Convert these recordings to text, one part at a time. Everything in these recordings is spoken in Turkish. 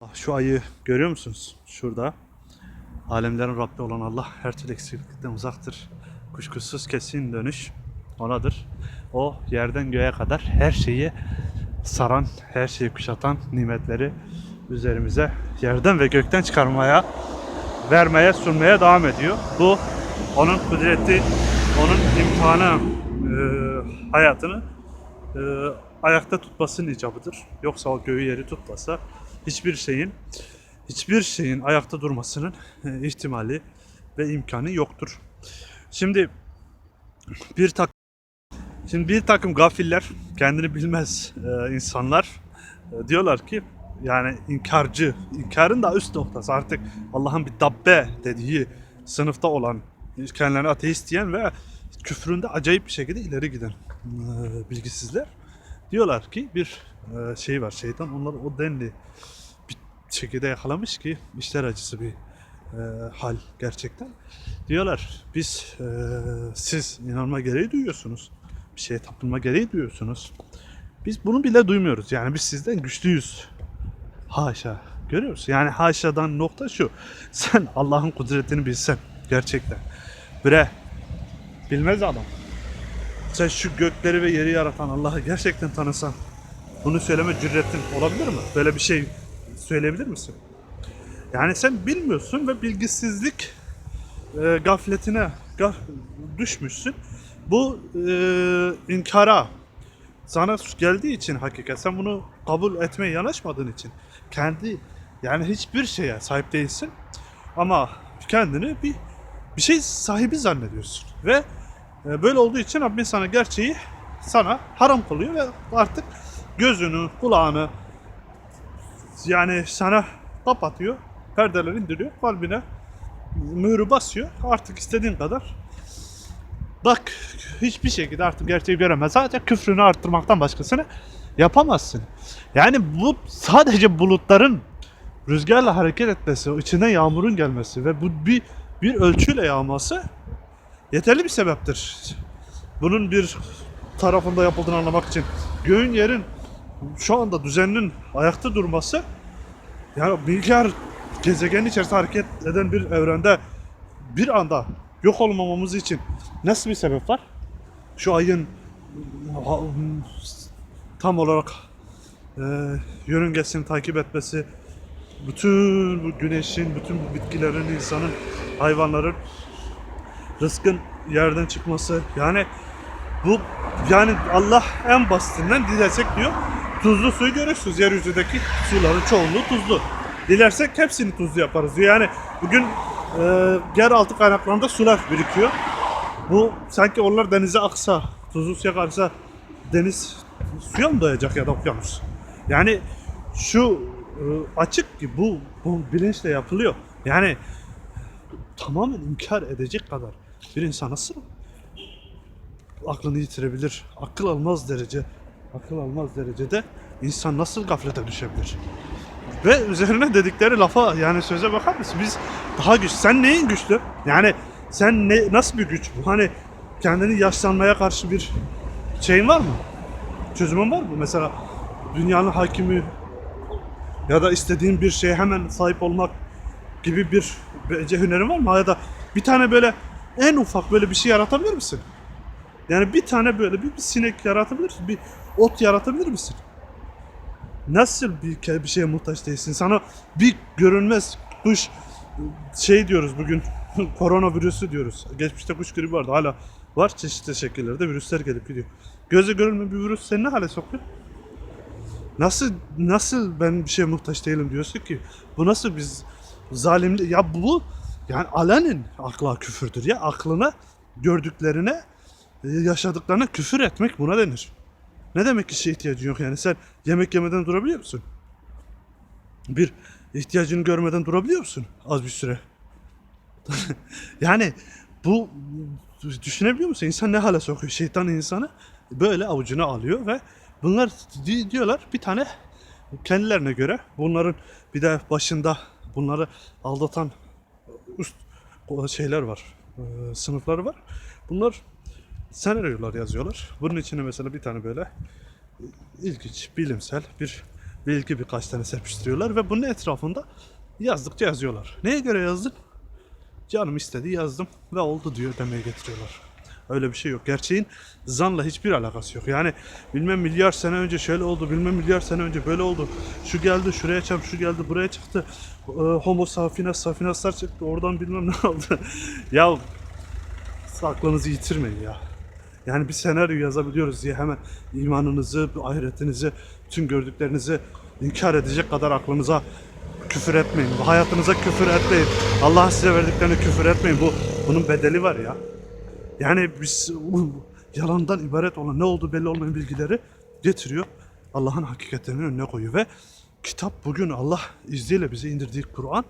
Ah, Şu ayı görüyor musunuz? Şurada. Alemlerin Rabbi olan Allah her türlü eksiklikten uzaktır. Kuşkusuz kesin dönüş onadır. O yerden göğe kadar her şeyi saran, her şeyi kuşatan nimetleri üzerimize yerden ve gökten çıkarmaya, vermeye, sunmaya devam ediyor. Bu onun kudreti, onun imtihanı, e, hayatını e, ayakta tutmasının icabıdır. Yoksa o göğü yeri tutmasa hiçbir şeyin hiçbir şeyin ayakta durmasının e, ihtimali ve imkanı yoktur. Şimdi bir tak Şimdi bir takım gafiller, kendini bilmez e, insanlar e, diyorlar ki yani inkarcı, inkarın da üst noktası artık Allah'ın bir dabbe dediği sınıfta olan kendilerini ateist diyen ve küfründe acayip bir şekilde ileri giden e, bilgisizler diyorlar ki bir e, şey var şeytan onları o denli bir şekilde yakalamış ki işler acısı bir e, hal gerçekten. Diyorlar biz e, siz inanma gereği duyuyorsunuz. Bir şeye tapınma gereği duyuyorsunuz. Biz bunu bile duymuyoruz. Yani biz sizden güçlüyüz. Haşa. Görüyor musun? Yani haşadan nokta şu. Sen Allah'ın kudretini bilsen gerçekten. Bre bilmez adam. Sen şu gökleri ve yeri yaratan Allah'ı gerçekten tanısan bunu söyleme cüretin olabilir mi? Böyle bir şey söyleyebilir misin? Yani sen bilmiyorsun ve bilgisizlik e, gafletine gaf, düşmüşsün. Bu e, inkara sana geldiği için hakikat sen bunu kabul etmeye yanaşmadığın için kendi yani hiçbir şeye sahip değilsin ama kendini bir bir şey sahibi zannediyorsun ve e, böyle olduğu için Rabbin sana gerçeği sana haram kılıyor ve artık gözünü, kulağını yani sana kapatıyor, perdeler indiriyor, kalbine mührü basıyor. Artık istediğin kadar bak hiçbir şekilde artık gerçeği göremez. Sadece küfrünü arttırmaktan başkasını yapamazsın. Yani bu sadece bulutların rüzgarla hareket etmesi, o içinden yağmurun gelmesi ve bu bir bir ölçüyle yağması yeterli bir sebeptir. Bunun bir tarafında yapıldığını anlamak için göğün yerin şu anda düzeninin ayakta durması yani milyar gezegenin içerisinde hareket eden bir evrende bir anda yok olmamamız için nasıl bir sebep var? Şu ayın tam olarak e, yörüngesini takip etmesi, bütün bu güneşin, bütün bu bitkilerin, insanın, hayvanların rızkın yerden çıkması yani bu yani Allah en basitinden dilersek diyor tuzlu suyu görürsünüz yeryüzündeki suların çoğunluğu tuzlu. Dilersek hepsini tuzlu yaparız. Yani bugün e, yeraltı kaynaklarında sular birikiyor. Bu sanki onlar denize aksa, tuzlu suya karsa deniz suya mı doyacak ya da okyanus? Yani şu e, açık ki bu, bu bilinçle yapılıyor. Yani tamamen inkar edecek kadar bir insan nasıl aklını yitirebilir? Akıl almaz derece, akıl almaz derecede insan nasıl gaflete düşebilir? Ve üzerine dedikleri lafa yani söze bakar mısın? Biz daha güç. Sen neyin güçlü? Yani sen ne nasıl bir güç bu? Hani kendini yaşlanmaya karşı bir şeyin var mı? Çözümün var mı? Mesela dünyanın hakimi ya da istediğin bir şeye hemen sahip olmak gibi bir bence hünerin var mı? Ya da bir tane böyle en ufak böyle bir şey yaratabilir misin? Yani bir tane böyle bir, bir sinek yaratabilir misin? Bir ot yaratabilir misin? Nasıl bir, bir şeye muhtaç değilsin? Sana bir görünmez kuş şey diyoruz bugün koronavirüsü diyoruz. Geçmişte kuş gribi vardı hala var çeşitli şekillerde virüsler gelip gidiyor. Göze görünmeyen bir virüs seni ne hale sokuyor? Nasıl nasıl ben bir şeye muhtaç değilim diyorsun ki? Bu nasıl biz zalimli ya bu yani alanin akla küfürdür ya aklına gördüklerine yaşadıklarına küfür etmek buna denir. Ne demek ki şey ihtiyacın yok yani sen yemek yemeden durabiliyor musun? Bir ihtiyacını görmeden durabiliyor musun az bir süre? yani bu düşünebiliyor musun? İnsan ne hale sokuyor? Şeytan insanı böyle avucuna alıyor ve bunlar di- diyorlar bir tane kendilerine göre bunların bir de başında bunları aldatan üst şeyler var. e, sınıfları var. Bunlar senaryolar yazıyorlar. Bunun içine mesela bir tane böyle ilginç, bilimsel bir bilgi birkaç tane serpiştiriyorlar ve bunun etrafında yazdıkça yazıyorlar. Neye göre yazdın? Canım istedi yazdım ve oldu diyor demeye getiriyorlar. Öyle bir şey yok. Gerçeğin zanla hiçbir alakası yok. Yani bilmem milyar sene önce şöyle oldu, bilmem milyar sene önce böyle oldu. Şu geldi, şuraya çarp, şu geldi, buraya çıktı. Ee, homo sapiens, sapiensler çıktı. Oradan bilmem ne oldu. ya aklınızı yitirmeyin ya. Yani bir senaryo yazabiliyoruz diye hemen imanınızı, ahiretinizi, tüm gördüklerinizi inkar edecek kadar aklınıza küfür etmeyin. Hayatınıza küfür etmeyin. Allah'ın size verdiklerini küfür etmeyin. Bu bunun bedeli var ya. Yani biz yalandan ibaret olan ne oldu belli olmayan bilgileri getiriyor. Allah'ın hakikatlerinin önüne koyuyor ve kitap bugün Allah izniyle bize indirdiği Kur'an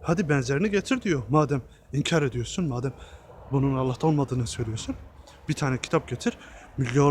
hadi benzerini getir diyor. Madem inkar ediyorsun, madem bunun Allah'ta olmadığını söylüyorsun. Bir tane kitap getir. Milyar